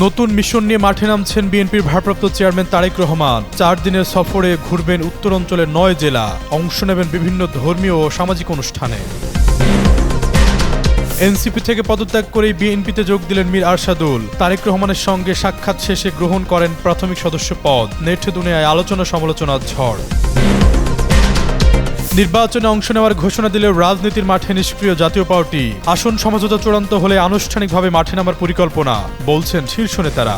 নতুন মিশন নিয়ে মাঠে নামছেন বিএনপির ভারপ্রাপ্ত চেয়ারম্যান তারেক রহমান। চার দিনের সফরে ঘুরবেন উত্তরাঞ্চলের নয় জেলা। অংশ নেবেন বিভিন্ন ধর্মীয় ও সামাজিক অনুষ্ঠানে। এনসিপি থেকে পদত্যাগ করে বিএনপিতে যোগ দিলেন মীর আরশাদুল। তারেক রহমানের সঙ্গে সাক্ষাৎ শেষে গ্রহণ করেন প্রাথমিক সদস্য পদ। নেট দুনিয়ায় আলোচনা সমালোচনার ঝড়। নির্বাচনে অংশ নেওয়ার ঘোষণা দিলেও রাজনীতির মাঠে নিষ্ক্রিয় জাতীয় পার্টি। আসন সমঝোতা চূড়ান্ত হলে আনুষ্ঠানিকভাবে মাঠে নামার পরিকল্পনা, বলছেন শীর্ষ নেতারা।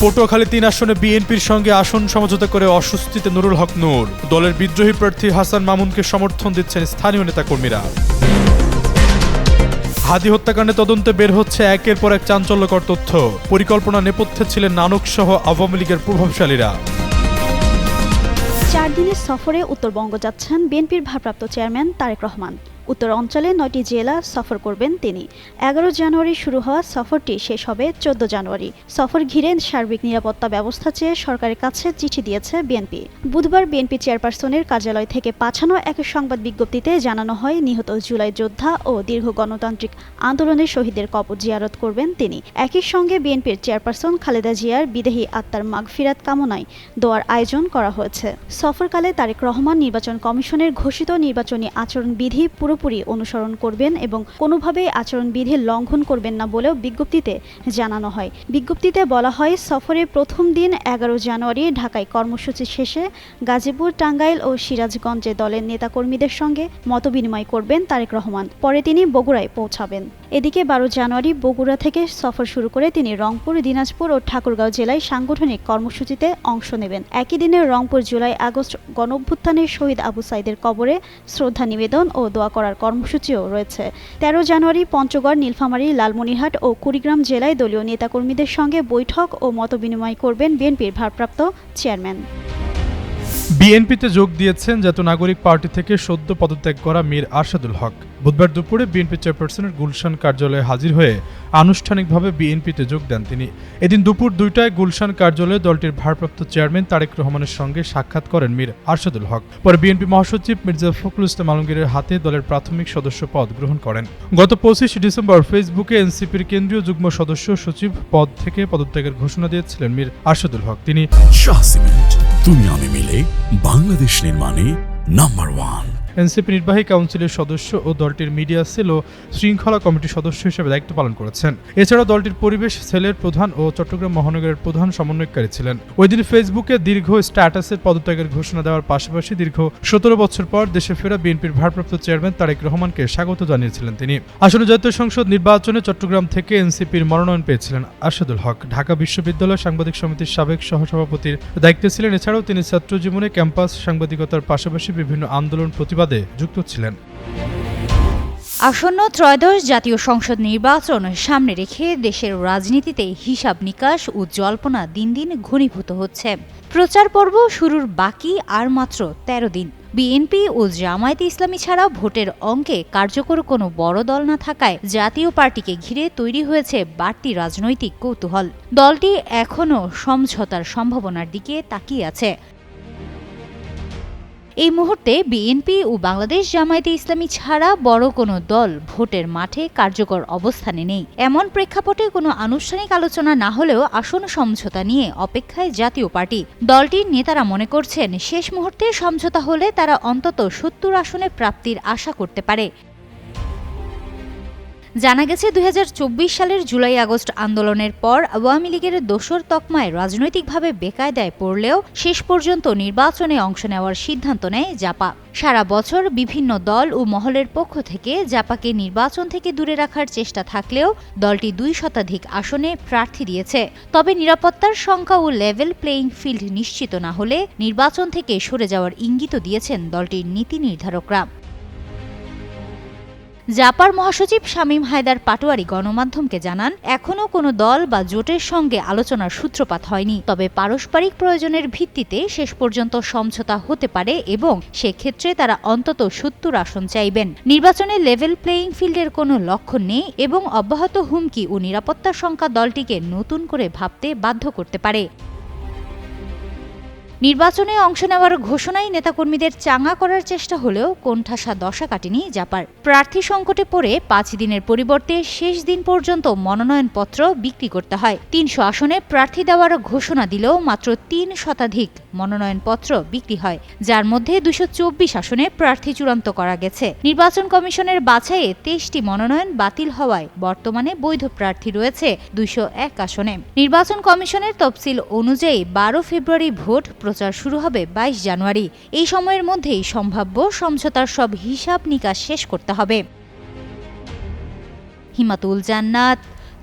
পটুয়াখালী তিন আসনে বিএনপির সঙ্গে আসন সমঝোতা করে অস্বস্তিতে নুরুল হক নূর। দলের বিদ্রোহী প্রার্থী হাসান মামুনকে সমর্থন দিচ্ছেন স্থানীয় নেতাকর্মীরা। হাদি হত্যাকাণ্ডে তদন্তে বের হচ্ছে একের পর এক চাঞ্চল্যকর তথ্য। পরিকল্পনা নেপথ্যে ছিলেন নানক সহ আওয়ামী লীগের প্রভাবশালীরা। চার দিনের সফরে উত্তরবঙ্গ যাচ্ছেন বিএনপির ভারপ্রাপ্ত চেয়ারম্যান তারেক রহমান। উত্তর অঞ্চলে নয়টি জেলা সফর করবেন তিনি। এগারো জানুয়ারি শুরু হওয়া সফরটি শেষ হবে চোদ্দ জানুয়ারি। সফর ঘিরে সার্বিক নিরাপত্তা ব্যবস্থা চেয়ে সরকারের কাছে চিঠি দিয়েছে বিএনপি। বুধবার বিএনপি চেয়ারপারসনের কার্যালয় থেকে পাঠানো এক সংবাদ বিজ্ঞপ্তিতে জানানো হয়, নিহত জুলাই যোদ্ধা ও দীর্ঘ গণতান্ত্রিক আন্দোলনের শহীদের কবর জিয়ারত করবেন তিনি। একই সঙ্গে বিএনপির চেয়ারপারসন খালেদা জিয়ার বিদেহী আত্মার মাগফিরাত কামনায় দোয়ার আয়োজন করা হয়েছে। সফরকালে তারেক রহমান নির্বাচন কমিশনের ঘোষিত নির্বাচনী আচরণবিধি পুরোপুরি অনুসরণ করবেন এবং কোনোভাবেই আচরণবিধি লঙ্ঘন করবেন না বলেও বিজ্ঞপ্তিতে জানানো হয়। বিজ্ঞপ্তিতে বলা হয়, সফরের প্রথম দিন এগারো জানুয়ারি ঢাকায় কর্মসূচি শেষে গাজীপুর, টাঙ্গাইল ও সিরাজগঞ্জে দলের নেতাকর্মীদের সঙ্গে মতবিনিময় করবেন তারেক রহমান। পরে তিনি বগুড়ায় পৌঁছাবেন। এদিকে বারো জানুয়ারি বগুড়া থেকে সফর শুরু করে তিনি রংপুর, দিনাজপুর ও ঠাকুরগাঁও জেলায় সাংগঠনিক কর্মসূচিতে অংশ নেবেন। একই দিনে রংপুর, জুলাই, আগস্ট গণঅভ্যুত্থানের শহীদ আবু সাইদের কবরে শ্রদ্ধা নিবেদন ও দোয়া করার কর্মসূচিও রয়েছে। তেরো জানুয়ারি পঞ্চগড়, নীলফামারী, লালমনিরহাট ও কুড়িগ্রাম জেলায় দলীয় নেতাকর্মীদের সঙ্গে বৈঠক ও মতবিনিময় করবেন বিএনপির ভারপ্রাপ্ত চেয়ারম্যান। বিএনপিতে যোগ দিয়েছেন জাতীয় নাগরিক পার্টি থেকে সদ্য পদত্যাগ করা মীর আরশাদুল হক। বুধবার দুপুরে বিএনপি চেয়ারপারসনের গুলশান কার্যালয়ে হাজির হয়ে আনুষ্ঠানিকভাবে বিএনপিতে যোগ দেন তিনি। এদিন দুপুর দুইটায় গুলশান কার্যালয়ে দলটির ভারপ্রাপ্ত চেয়ারম্যান তারেক রহমানের সঙ্গে সাক্ষাৎ করেন মীর আরশাদুল হক। পরে বিএনপি মহাসচিব মির্জা ফখরুল ইসলাম আলমগীরের হাতে দলের প্রাথমিক সদস্য পদ গ্রহণ করেন। গত পঁচিশ ডিসেম্বর ফেসবুকে এনসিপির কেন্দ্রীয় যুগ্ম সদস্য সচিব পদ থেকে পদত্যাগের ঘোষণা দিয়েছিলেন মীর আরশাদুল হক। তিনি তুমি আমি মিলে বাংলাদেশ নির্মাণে নাম্বার ওয়ান। এনসিপি নির্বাহী কাউন্সিলের সদস্য ও দলটির মিডিয়া সেল ও শৃঙ্খলা কমিটির সদস্য হিসেবে দায়িত্ব পালন করেছেন। এছাড়া দলটির পরিবেশ সেলের প্রধান ও চট্টগ্রাম মহানগরের প্রধান সমন্বয়কারী ছিলেন। ওই দিন ফেসবুকে দীর্ঘ স্ট্যাটাসের পদত্যাগের ঘোষণা দেওয়ার পাশাপাশি দীর্ঘ সতেরো বছর পর দেশে ফেরা বিএনপির ভারপ্রাপ্ত চেয়ারম্যান তারেক রহমানকে স্বাগত জানিয়েছিলেন তিনি। আসলে জাতীয় সংসদ নির্বাচনে চট্টগ্রাম থেকে এনসিপির মনোনয়ন পেয়েছিলেন আরশাদুল হক। ঢাকা বিশ্ববিদ্যালয় সাংবাদিক সমিতির সাবেক সহসভাপতির দায়িত্বে ছিলেন। এছাড়াও তিনি ছাত্র জীবনে ক্যাম্পাস সাংবাদিকতার পাশাপাশি বিভিন্ন আন্দোলন, প্রতিবাদে যুক্ত ছিলেন। আসন্ন ত্রয়োদশ জাতীয় সংসদ নির্বাচন সামনে রেখে দেশের রাজনীতিতে হিসাব নিকাশ ও জল্পনা দিন দিন ঘনীভূত হচ্ছে। প্রচার পর্ব শুরুর বাকি আর মাত্র তেরো দিন। বিএনপি ও জামায়াত ইসলামী ছাড়া ভোটের অঙ্কে কার্যকর কোনো বড় দল না থাকায় জাতীয় পার্টিকে ঘিরে তৈরি হয়েছে বাড়তি রাজনৈতিক কৌতূহল। দলটি এখনও সমঝোতার সম্ভাবনার দিকে তাকিয়ে আছে। এই মুহূর্তে বিএনপি ও বাংলাদেশ জামায়াতে ইসলামী ছাড়া বড় কোনো দল ভোটের মাঠে কার্যকর অবস্থানে নেই। এমন প্রেক্ষাপটে কোনো আনুষ্ঠানিক আলোচনা না হলেও আসন সমঝোতা নিয়ে অপেক্ষায় জাতীয় পার্টি। দলটির নেতারা মনে করছেন, শেষ মুহূর্তে সমঝোতা হলে তারা অন্তত সত্তর আসনে প্রাপ্তির আশা করতে পারে। জানা গেছে দু হাজার চব্বিশ সালের জুলাই আগস্ট আন্দোলনের পর আওয়ামী লীগের দোসর তকমায় রাজনৈতিকভাবে বেকায়দায় পড়লেও শেষ পর্যন্ত নির্বাচনে অংশ নেওয়ার সিদ্ধান্ত নেয় জাপা। সারা বছর বিভিন্ন দল ও মহলের পক্ষ থেকে জাপাকে নির্বাচন থেকে দূরে রাখার চেষ্টা থাকলেও দলটি দুই শতাধিক আসনে প্রার্থী দিয়েছে। তবে নিরাপত্তার সংখ্যা ও লেভেল প্লেয়িং ফিল্ড নিশ্চিত না হলে নির্বাচন থেকে সরে যাওয়ার ইঙ্গিত দিয়েছেন দলটির নীতি নির্ধারকরা। জাপার মহাসচিব শামীম হায়দার পাটোয়ারি গণমাধ্যমকে জানান, এখনও কোনো দল বা জোটের সঙ্গে আলোচনার সূত্রপাত হয়নি। তবে পারস্পরিক প্রয়োজনের ভিত্তিতে শেষ পর্যন্ত সমঝোতা হতে পারে এবং সেক্ষেত্রে তারা অন্তত সত্তর আসন চাইবেন। নির্বাচনে লেভেল প্লেয়িং ফিল্ডের কোনো লক্ষ্য নেই এবং অব্যাহত হুমকি ও নিরাপত্তা সংখ্যা দলটিকে নতুন করে ভাবতে বাধ্য করতে পারে। নির্বাচনে অংশ নেওয়ার ঘোষণায় নেতাকর্মীদের চাঙ্গা করার চেষ্টা হলেও কোণঠাসা দশা কাটেনি জাপার। প্রার্থী সংকটে পড়ে পাঁচ দিনের পরিবর্তে শেষ দিন পর্যন্ত মনোনয়নপত্র বিক্রি করতে হয়। তিনশো আসনে প্রার্থী দেওয়ার ঘোষণা দিলেও মাত্র তিন শতাধিক মনোনয়নপত্র বিক্রি হয়, যার মধ্যে দুশো চব্বিশ আসনে প্রার্থী চূড়ান্ত করা গেছে। নির্বাচন কমিশনের বাছাইয়ে তেইশটি মনোনয়ন বাতিল হওয়ায় বর্তমানে বৈধ প্রার্থী রয়েছে দুইশো এক আসনে। নির্বাচন কমিশনের তফসিল অনুযায়ী বারো ফেব্রুয়ারি ভোট প্রচার শুরু হবে বাইশ জানুয়ারি। এই সময়ের মধ্যেই সম্ভাব্য সমঝোতার সব হিসাব নিকাশ শেষ করতে হবে। হিমাতুল জান্নাত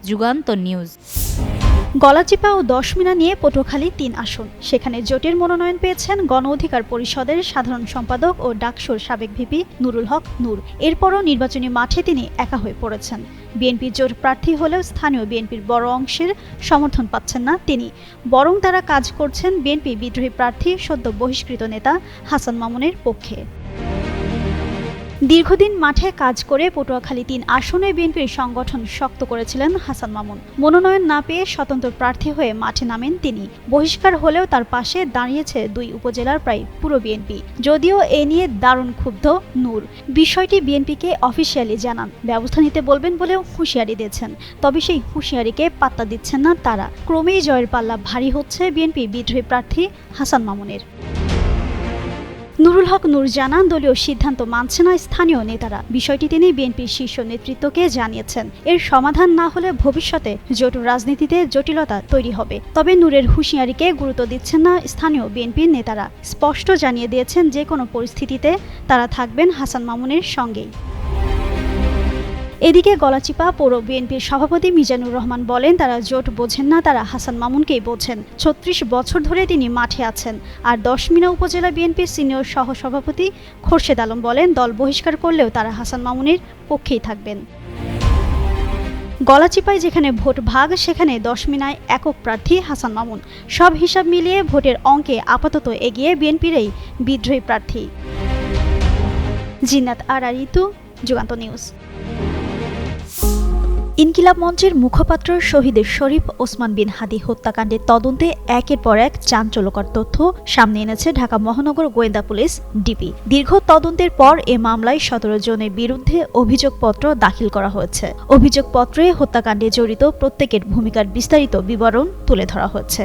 যুগান্ত নিউজ। গলাচিপা ও দশমিনা নিয়ে পটুয়াখালী তিন আসন। সেখানে জোটের মনোনয়ন পেয়েছেন গণ অধিকার পরিষদের সাধারণ সম্পাদক ও ডাকসুর সাবেক ভিপি নুরুল হক নূর। এরপরও নির্বাচনী মাঠে তিনি একা হয়ে পড়েছেন। বিএনপি জোট প্রার্থী হলেও স্থানীয় বিএনপির বড় অংশের সমর্থন পাচ্ছেন না তিনি। বরং তারা কাজ করছেন বিএনপি বিদ্রোহী প্রার্থী সদ্য বহিষ্কৃত নেতা হাসান মামুনের পক্ষে। দীর্ঘদিন মাঠে কাজ করে পটুয়াখালী তিন আসনে বিএনপির সংগঠন শক্ত করেছিলেন হাসান মামুন। মনোনয়ন না পেয়ে স্বতন্ত্র প্রার্থী হয়ে মাঠে নামেন তিনি। বহিষ্কার হলেও তার পাশে দাঁড়িয়েছে দুই উপজেলার প্রায় পুরো বিএনপি। যদিও এ নিয়ে দারুণ ক্ষুব্ধ নূর। বিষয়টি বিএনপিকে অফিসিয়ালি জানান। ব্যবস্থা নিতে বলবেন বলেও হুঁশিয়ারি দিয়েছেন। তবে সেই হুঁশিয়ারিকে পাত্তা দিচ্ছেন না তারা। ক্রমেই জয়ের পাল্লা ভারী হচ্ছে বিএনপি বিদ্রোহী প্রার্থী হাসান মামুনের। নুরুল হক নূর জানান দলীয় সিদ্ধান্ত মানছে না স্থানীয় নেতারা। বিষয়টি তিনি বিএনপির শীর্ষ নেতৃত্বকে জানিয়েছেন। এর সমাধান না হলে ভবিষ্যতে জোট রাজনীতিতে জটিলতা তৈরি হবে। তবে নূরের হুঁশিয়ারিকে গুরুত্ব দিচ্ছেন না স্থানীয় বিএনপির নেতারা। স্পষ্ট জানিয়ে দিয়েছেন যে কোনো পরিস্থিতিতে তারা থাকবেন হাসান মামুনের সঙ্গেই। এদিকে গলাচিপা পৌর বিএনপির সভাপতি মিজানুর রহমান বলেন, তারা জোট বোঝেন না, তারা হাসান মামুনকেই বোঝেন। ছত্রিশ বছর ধরে তিনি মাঠে আছেন। আর দশমিনা উপজেলা বিএনপির সিনিয়র সহ সভাপতি খোরশেদ আলম বলেন, দল বহিষ্কার করলেও তারা হাসান মামুনের পক্ষেই থাকবেন। গলাচিপায় যেখানে ভোট ভাগ, সেখানে দশমিনায় একক প্রার্থী হাসান মামুন। সব হিসাব মিলিয়ে ভোটের অঙ্কে আপাতত এগিয়ে বিএনপির এই বিদ্রোহী প্রার্থী। জিন্নাত আর ঋতু যুগান্ত নিউজ। ইনকিলাব মঞ্চের মুখপাত্র শহীদের শরীফ ওসমান বিন হাদি হত্যাকাণ্ডের তদন্তে একের পর এক চাঞ্চল্যকর তথ্য সামনে এনেছে ঢাকা মহানগর গোয়েন্দা পুলিশ, ডিপি। দীর্ঘ তদন্তের পর এ মামলায় সতেরো জনের বিরুদ্ধে অভিযোগপত্র দাখিল করা হয়েছে। অভিযোগপত্রে হত্যাকাণ্ডে জড়িত প্রত্যেকের ভূমিকার বিস্তারিত বিবরণ তুলে ধরা হয়েছে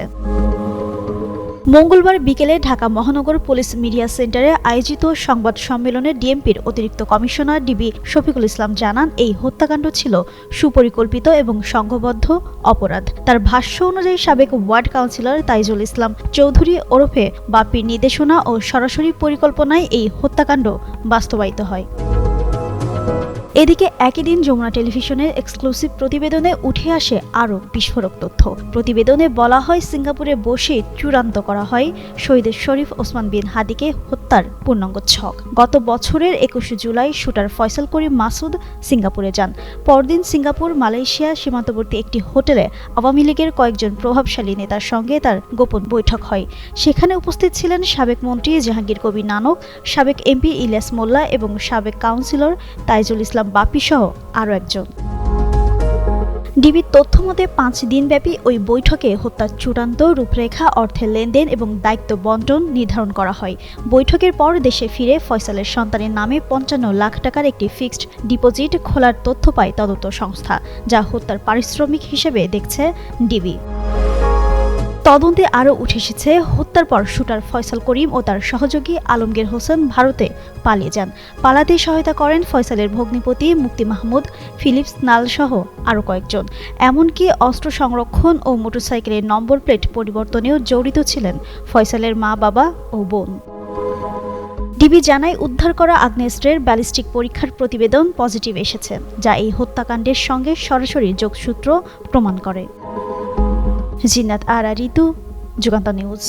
মঙ্গলবার বিকেলে ঢাকা মহানগর পুলিশ মিডিয়া সেন্টারে আয়োজিত সংবাদ সম্মেলনে ডিএমপির অতিরিক্ত কমিশনার ডিবি শফিকুল ইসলাম জানান, এই হত্যাকাণ্ড ছিল সুপরিকল্পিত এবং সংঘবদ্ধ অপরাধ। তার ভাষ্য অনুযায়ী সাবেক ওয়ার্ড কাউন্সিলর তাইজুল ইসলাম চৌধুরী ওরফে বাপির নির্দেশনা ও সরাসরি পরিকল্পনায় এই হত্যাকাণ্ড বাস্তবায়িত হয়। এদিকে একই দিন যমুনা টেলিভিশনের এক্সক্লুসিভ প্রতিবেদনে উঠে আসে আরও বিস্ফোরক তথ্য। প্রতিবেদনে বলা হয়, সিঙ্গাপুরে বসে চূড়ান্ত করা হয় শহীদের শরীফ ওসমান বিন হাদিকে হত্যার পূর্ণাঙ্গ ছক। গত বছরের একুশে জুলাই শুটার ফয়সাল করিম মাসুদ সিঙ্গাপুরে যান। পরদিন সিঙ্গাপুর, মালয়েশিয়া সীমান্তবর্তী একটি হোটেলে আওয়ামী লীগের কয়েকজন প্রভাবশালী নেতার সঙ্গে তার গোপন বৈঠক হয়। সেখানে উপস্থিত ছিলেন সাবেক মন্ত্রী জাহাঙ্গীর কবির নানক, সাবেক এমপি ইলিয়াস মোল্লা এবং সাবেক কাউন্সিলর তাইজুল ইসলাম বাপি সহ আরও একজন। ডিবির তথ্য মতে পাঁচ দিনব্যাপী ওই বৈঠকে হত্যার চূড়ান্ত রূপরেখা, অর্থের লেনদেন এবং দায়িত্ব বন্টন নির্ধারণ করা হয়। বৈঠকের পর দেশে ফিরে ফয়সালের সন্তানের নামে পঞ্চান্ন লাখ টাকার একটি ফিক্সড ডিপোজিট খোলার তথ্য পায় তদন্ত সংস্থা, যা হত্যার পারিশ্রমিক হিসেবে দেখছে ডিবি। তদন্তে আরও উঠে এসেছে, হত্যার পর শুটার ফয়সাল করিম ও তার সহযোগী আলমগীর হোসেন ভারতে পালিয়ে যান। পালাতে সহায়তা করেন ফয়সালের ভগ্নিপতি মুক্তি মাহমুদ, ফিলিপস নাল সহ আরও কয়েকজন। এমনকি অস্ত্র সংরক্ষণ ও মোটরসাইকেলের নম্বর প্লেট পরিবর্তনেও জড়িত ছিলেন ফয়সালের মা, বাবা ও বোন। ডিবি জানায় উদ্ধার করা আগ্নেয়াস্ত্রের ব্যালিস্টিক পরীক্ষার প্রতিবেদন পজিটিভ এসেছে, যা এই হত্যাকাণ্ডের সঙ্গে সরাসরি যোগসূত্র প্রমাণ করে। জিন্নাত আরা ঋতু যুগান্ত নিউজ